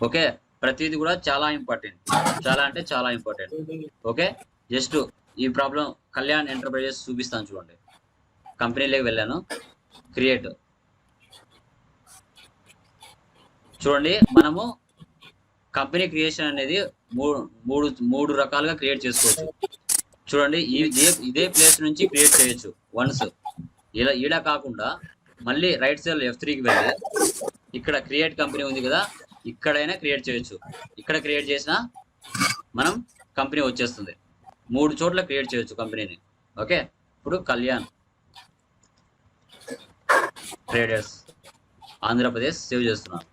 Okay? ప్రతిదీ కూడా చాలా ఇంపార్టెంట్. చాలా అంటే చాలా ఇంపార్టెంట్. ఓకే? జస్ట్ ఈ ప్రాబ్లం కళ్యాణ్ ఎంటర్ప్రైజెస్ చూపిస్తాను చూడండి. కంపెనీలోకి వెళ్ళాను. క్రియేట్. చూడండి మనము కంపెనీ క్రియేషన్ అనేది మూడు మూడు మూడు రకాలుగా క్రియేట్ చేసుకోవచ్చు. చూడండి ఇదే ఇదే ప్లేస్ నుంచి క్రియేట్ చేయొచ్చు వన్స్. ఇలా ఈడ కాకుండా మళ్ళీ రైట్ సైడ్ ఎఫ్ త్రీకి వెళ్ళి ఇక్కడ క్రియేట్ కంపెనీ ఉంది కదా ఇక్కడైనా క్రియేట్ చేయొచ్చు. ఇక్కడ క్రియేట్ చేసినా మనం కంపెనీ వచ్చేస్తుంది. మూడు చోట్ల క్రియేట్ చేయొచ్చు కంపెనీని. ఓకే? ఇప్పుడు కళ్యాణ్. ట్రేడర్స్. ఆంధ్రప్రదేశ్ సేవ్ చేస్తున్నాను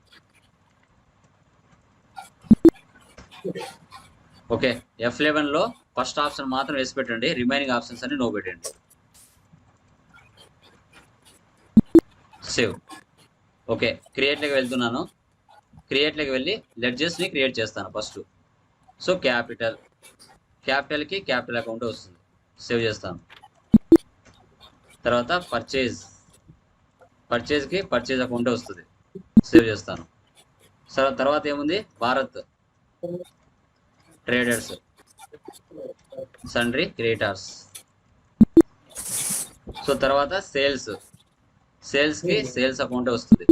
ఓకే? ఎఫ్ లెవెన్లో ఫస్ట్ ఆప్షన్ మాత్రం వేసి పెట్టండి. రిమైనింగ్ ఆప్షన్స్ అన్ని నో పెట్టండి. సేవ్. ఓకే? క్రియేట్లోకి వెళ్తున్నాను. క్రియేట్లోకి వెళ్ళి లెడ్జెస్ని క్రియేట్ చేస్తాను ఫస్ట్ సో క్యాపిటల్ క్యాపిటల్కి క్యాపిటల్ అకౌంట్ వస్తుంది. సేవ్ చేస్తాను. తర్వాత పర్చేజ్ పర్చేజ్కి పర్చేజ్ అకౌంట్ వస్తుంది. సేవ్ చేస్తాను. సో తర్వాత ఏముంది? Bharat traders sundry creators so తర్వాత సేల్స్ సేల్స్కి సేల్స్ అకౌంట్ వస్తుంది.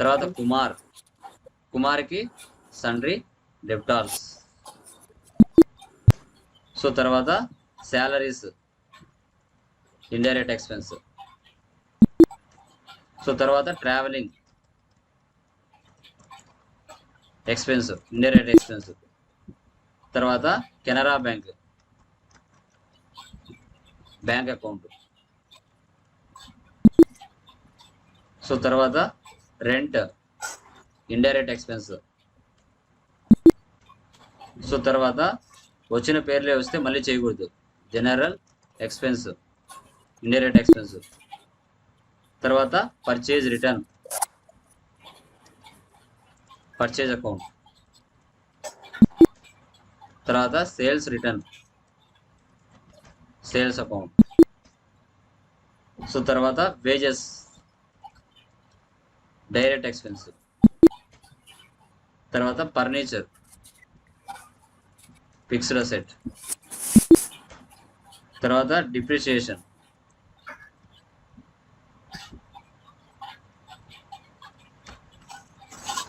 తర్వాత కుమార్ కుమార్కి సండ్రీ డెప్టార్స్ సో తర్వాత శాలరీస్ ఇండైరెక్ట్ ఎక్స్పెన్స్. సో తర్వాత ట్రావెలింగ్. Expense indirect expense. తర్వాత Canara bank. Bank account. So తర్వాత రెంట్. Indirect expense. సో తర్వాత వచ్చిన పేర్లే వస్తే మళ్ళీ చేయకూడదు. General expense. Indirect expense. తర్వాత పర్చేజ్ రిటర్న్. Purchase account. తర్వాత sales return. Sales account. So తర్వాత వేజెస్. Direct expense. తర్వాత ఫర్నిచర్. ఫిక్స్డ్ అసెట్ తర్వాత డిప్రిషియేషన్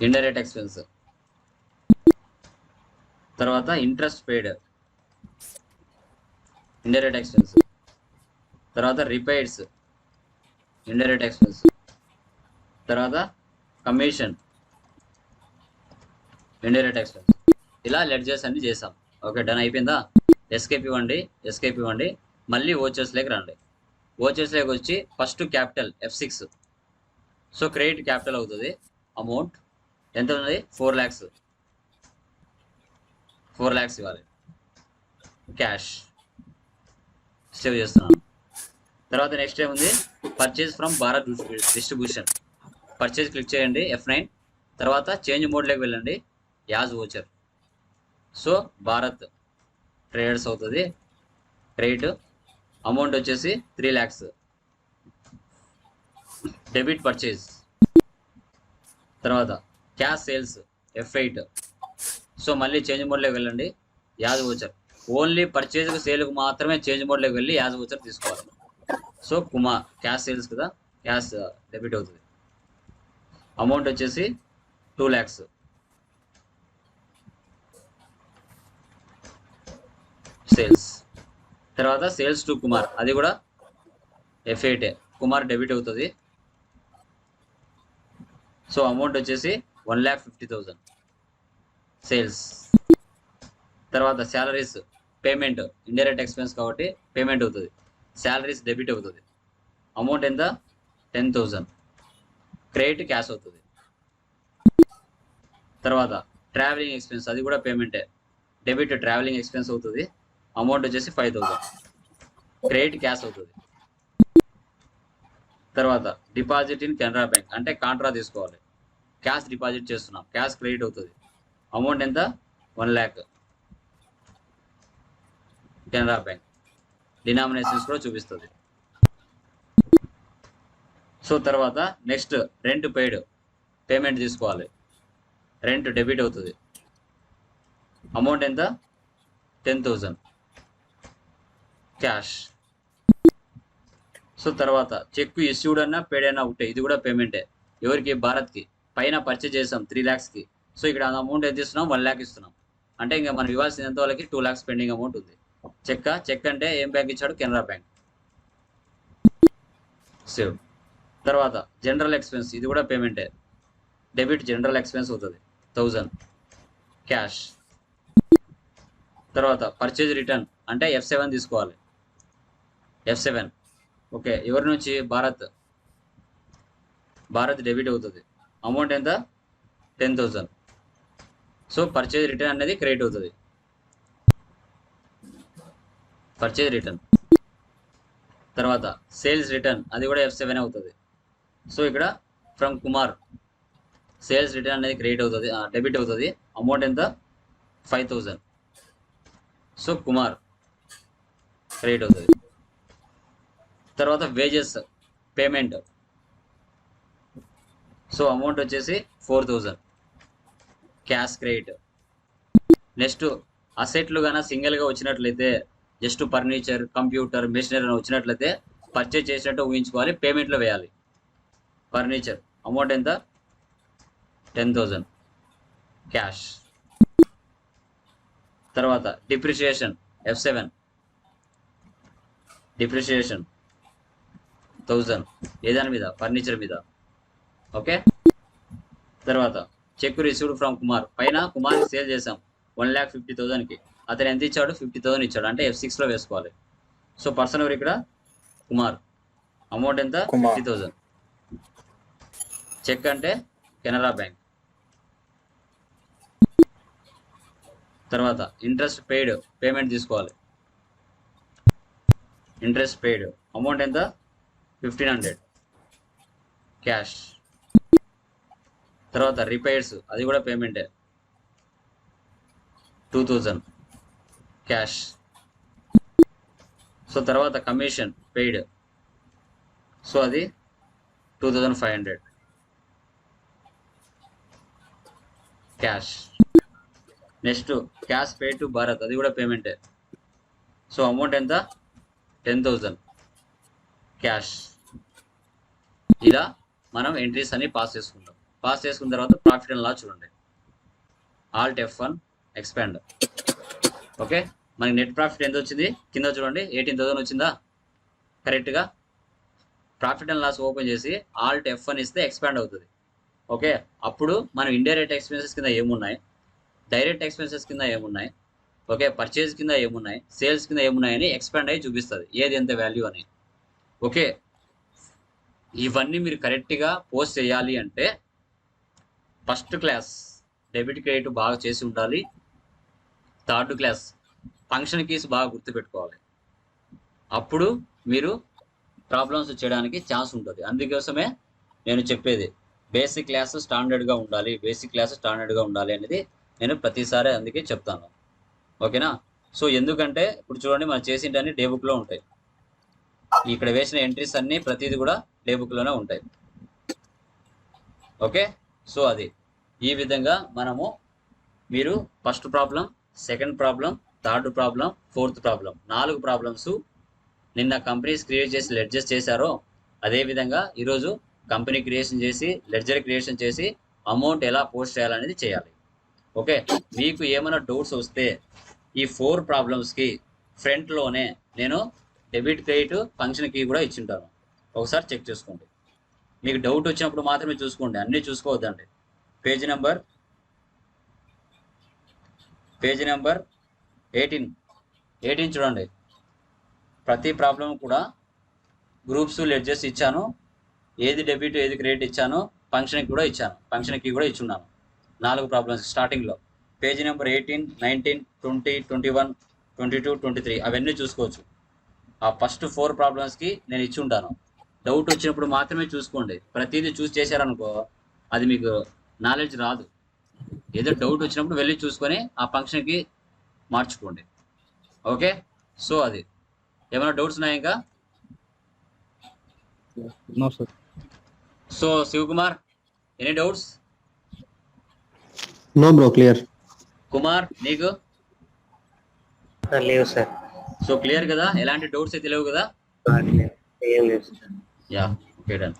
ఇండైరెక్ట్ ఎక్స్పెన్స్ తర్వాత ఇంట్రెస్ట్ పెయిడ్ ఇండైరెక్ట్ ఎక్స్పెన్స్ తర్వాత రిపైర్స్ ఇండైరెక్ట్ ఎక్స్పెన్స్ తర్వాత కమిషన్ ఇండైరెక్ట్ ఎక్స్పెన్స్ ఇలా ledgers అన్ని చేసాం ఓకే డన్ అయిపోయిందా? ఎస్కేప్ ఇవ్వండి ఎస్కేప్ ఇవ్వండి. మళ్ళీ ఓచర్స్లోకి రండి. ఓచర్స్లోకి వచ్చి first capital F six so credit capital అవుతుంది. అమౌంట్ ఎంత ఉంది ఫోర్ ల్యాక్స్ ఫోర్ ల్యాక్స్ ఇవ్వాలి. క్యాష్ సేవ్ చేస్తున్నాను తర్వాత నెక్స్ట్ ఏముంది purchase from Bharat distribution purchase click చేయండి ఎఫ్ నైన్ తర్వాత చేంజ్ మోడ్లోకి వెళ్ళండి. As voucher. So Bharat traders అవుతుంది. రేట్ అమౌంట్ వచ్చేసి త్రీ ల్యాక్స్. డెబిట్ పర్చేజ్ తర్వాత cash sales F eight. So మళ్ళీ చేంజ్ మోడ్లోకి వెళ్ళండి. As voucher. ఓన్లీ పర్చేజ్కి సేల్కి మాత్రమే చేంజ్ మోడ్లోకి వెళ్ళి యాజ్ ఓచర్ తీసుకోవాలి. సో కుమార్ క్యాష్ సేల్స్ కదా క్యాష్ డెబిట్ అవుతుంది. అమౌంట్ వచ్చేసి టూ ల్యాక్స్. సేల్స్. తర్వాత సేల్స్ టు కుమార్. అది కూడా ఎఫ్ కుమార్ డెబిట్ అవుతుంది. సో అమౌంట్ వచ్చేసి one lakh fifty thousand sales. తర్వాత శాలరీస్ పేమెంట్. ఇండైరెక్ట్ ఎక్స్పెన్స్ కాబట్టి పేమెంట్ అవుతుంది. శాలరీస్ డెబిట్ అవుతుంది. అమౌంట్ ఎంత? టెన్ థౌజండ్ క్రెడిట్ క్యాష్ అవుతుంది. తర్వాత ట్రావెలింగ్ ఎక్స్పెన్స్. అది కూడా పేమెంటే. డెబిట్ ట్రావెలింగ్ ఎక్స్పెన్స్ అవుతుంది. అమౌంట్ వచ్చేసి ఫైవ్ థౌసండ్ క్రెడిట్ క్యాష్ అవుతుంది. తర్వాత డిపాజిట్ ఇన్ కెనరా బ్యాంక్ అంటే కాంట్రా తీసుకోవాలి. క్యాష్ డిపాజిట్ చేస్తున్నాం. క్యాష్ క్రెడిట్ అవుతుంది. అమౌంట్ ఎంత? One lakh Canara bank. Denominations కూడా చూపిస్తుంది. సో తర్వాత నెక్స్ట్ రెంట్ పెయిడ్ పేమెంట్ తీసుకోవాలి. రెంట్ డెబిట్ అవుతుంది. అమౌంట్ ఎంత? Ten thousand cash. సో తర్వాత చెక్ ఇష్యూడ్ అన్నా పేడ్ అయినా ఒకటే ఇది కూడా పేమెంటే. ఎవరికి? భారత్కి. పైన పర్చేజ్ చేసాం త్రీ ల్యాక్స్కి సో ఇక్కడ అమౌంట్ ఎంత ఇస్తున్నాం? వన్ ల్యాక్ ఇస్తున్నాం. అంటే ఇంకా మనం ఇవ్వాల్సిన ఎంత వాళ్ళకి? టూ ల్యాక్స్ పెండింగ్ అమౌంట్ ఉంది. చెక్ చెక్ అంటే ఏం బ్యాంక్ ఇచ్చాడు? కెనరా బ్యాంక్. సేవ్ తర్వాత జనరల్ ఎక్స్పెన్స్ ఇది కూడా పేమెంటే. డెబిట్ జనరల్ ఎక్స్పెన్స్ అవుతుంది. థౌజండ్. క్యాష్. తర్వాత పర్చేజ్ రిటర్న్ అంటే ఎఫ్ సెవెన్ తీసుకోవాలి. ఎఫ్ సెవెన్ ఓకే ఎవరి నుంచి? భారత్. భారత్ డెబిట్ అవుతుంది. అమౌంట్ ఎంత? Ten thousand so purchase return అనేది క్రెడిట్ అవుతుంది. పర్చేజ్ రిటర్న్ తర్వాత సేల్స్ రిటర్న్ అది కూడా ఎఫ్ సెవెన్ అవుతుంది. సో ఇక్కడ ఫ్రమ్ కుమార్ సేల్స్ రిటర్న్ అనేది క్రెడిట్ అవుతుంది డెబిట్ అవుతుంది. అమౌంట్ ఎంత? Five thousand so Kumar credit అవుతుంది. తర్వాత వేజెస్ పేమెంట్ సో అమౌంట్ వచ్చేసి four thousand cash credit next అసెట్లు కానీ సింగిల్గా వచ్చినట్లయితే జస్ట్ ఫర్నిచర్ కంప్యూటర్ మెషినరీ అని వచ్చినట్లయితే పర్చేజ్ చేసినట్టు ఊహించుకోవాలి పేమెంట్లో వేయాలి. ఫర్నిచర్ అమౌంట్ ఎంత? టెన్ థౌజండ్ క్యాష్ తర్వాత depreciation F seven depreciation thousand. ఏదాని మీద? ఫర్నిచర్ మీద. ఓకే? తర్వాత చెక్ రిసీవ్డ్ ఫ్రమ్ కుమార్. పైన కుమార్ సేల్ చేసాం వన్ ల్యాక్ ఫిఫ్టీ థౌసండ్కి అతను ఎంత ఇచ్చాడు? ఫిఫ్టీ థౌసండ్ ఇచ్చాడు. అంటే ఎఫ్ సిక్స్లో వేసుకోవాలి. సో పర్సన్ ఎవరు ఇక్కడ? కుమార్. అమౌంట్ ఎంత. ఫిఫ్టీ థౌసండ్ చెక్ అంటే కెనరా బ్యాంక్. తర్వాత ఇంట్రెస్ట్ పెయిడ్ పేమెంట్ తీసుకోవాలి. Interest paid. అమౌంట్ ఎంత? Fifteen hundred. క్యాష్ తర్వాత రిపైర్స్ అది కూడా పేమెంటే టూ థౌజండ్ క్యాష్ సో తర్వాత కమిషన్ పెయిడ్ సో అది two thousand five hundred cash next cash pay to Bharat అది కూడా పేమెంటే సో అమౌంట్ ఎంత? Ten thousand cash. ఇలా మనం ఎంట్రీస్ అన్ని పాస్ చేసుకుంటాం. పాస్ చేసుకున్న తర్వాత ప్రాఫిట్ అండ్ లాస్ చూడండి. Alt F one expand okay మనకి నెట్ ప్రాఫిట్ ఎంత వచ్చింది? కింద చూడండి. ఎయిటీన్ థౌసండ్ వచ్చిందా? కరెక్ట్గా ప్రాఫిట్ అండ్ లాస్ ఓపెన్ చేసి ఆల్ట్ ఎఫ్ వన్ ఇస్తే ఎక్స్పాండ్ అవుతుంది. ఓకే అప్పుడు మనం ఇండైరెక్ట్ ఎక్స్పెన్సెస్ కింద ఏమున్నాయి? డైరెక్ట్ ఎక్స్పెన్సెస్ కింద ఏమున్నాయి? ఓకే పర్చేజ్ కింద ఏమున్నాయి? సేల్స్ కింద ఏమున్నాయని ఎక్స్పాండ్ అయ్యి చూపిస్తుంది. ఏది ఎంత వాల్యూ అని. ఓకే. ఇవన్నీ మీరు కరెక్ట్గా పోస్ట్ చేయాలి అంటే ఫస్ట్ క్లాస్ డెబిట్ క్రెడిట్ బాగా చేసి ఉండాలి. థర్డ్ క్లాస్ ఫంక్షన్ కీస్ బాగా గుర్తుపెట్టుకోవాలి. అప్పుడు మీరు ప్రాబ్లమ్స్ చేయడానికి ఛాన్స్ ఉంటుంది. అందుకోసమే నేను చెప్పేది బేసిక్ క్లాస్ స్టాండర్డ్గా ఉండాలి బేసిక్ క్లాస్ స్టాండర్డ్గా ఉండాలి అనేది నేను ప్రతిసారి అందుకే చెప్తాను. ఓకేనా? సో ఎందుకంటే ఇప్పుడు చూడండి మనం చేసింటన్ని డే బుక్లో ఉంటాయి. ఇక్కడ వేసిన ఎంట్రీస్ అన్నీ ప్రతిదీ కూడా డే ఉంటాయి. ఓకే సో అది. ఈ విధంగా మనము మీరు first problem second problem third problem fourth problem నాలుగు ప్రాబ్లమ్స్ నిన్న కంపెనీస్ క్రియేట్ చేసి లెడ్జెస్ చేశారో అదేవిధంగా ఈరోజు కంపెనీ క్రియేషన్ చేసి లెడ్జర్ క్రియేషన్ చేసి అమౌంట్ ఎలా పోస్ట్ చేయాలనేది చేయాలి. ఓకే మీకు ఏమైనా డౌట్స్ వస్తే ఈ ఫోర్ ప్రాబ్లమ్స్కి ఫ్రంట్లోనే నేను డెబిట్ క్రెడిట్ ఫంక్షన్ కీ కూడా ఇచ్చింటారు. ఒకసారి చెక్ చేసుకోండి. మీకు డౌట్ వచ్చినప్పుడు మాత్రమే చూసుకోండి. అన్నీ చూసుకోవద్దండి. Page number page number eighteen. Eighteen చూడండి. ప్రతి ప్రాబ్లం కూడా గ్రూప్స్ లెడ్జెస్ ఇచ్చాను. ఏది డెబిట్ ఏది క్రెడిట్ ఇచ్చాను ఫంక్షన్కి కూడా ఇచ్చాను. ఫంక్షన్కి కూడా ఇచ్చున్నాను. నాలుగు ప్రాబ్లమ్స్ స్టార్టింగ్లో page number eighteen nineteen twenty twenty one twenty two twenty three. అవన్నీ చూసుకోవచ్చు. ఆ ఫస్ట్ ఫోర్ ప్రాబ్లమ్స్కి నేను ఇచ్చి ఉంటాను. డౌట్ వచ్చినప్పుడు మాత్రమే చూసుకోండి. ప్రతిదీ చూస్ చేశారనుకో అది మీకు నాలెడ్జ్ రాదు. ఏదో డౌట్ వచ్చినప్పుడు వెళ్ళి చూసుకొని ఆ ఫంక్షన్కి మార్చుకోండి. ఓకే? సో అది. ఏమైనా డౌట్స్ ఉన్నాయా ఇంకా? No sir. So Sivakumar any doubts? No bro clear. Kumar నీకు? లేవు సార్. సో క్లియర్ కదా? ఎలాంటి డౌట్స్ అయితే లేవు కదా? Yeah okay done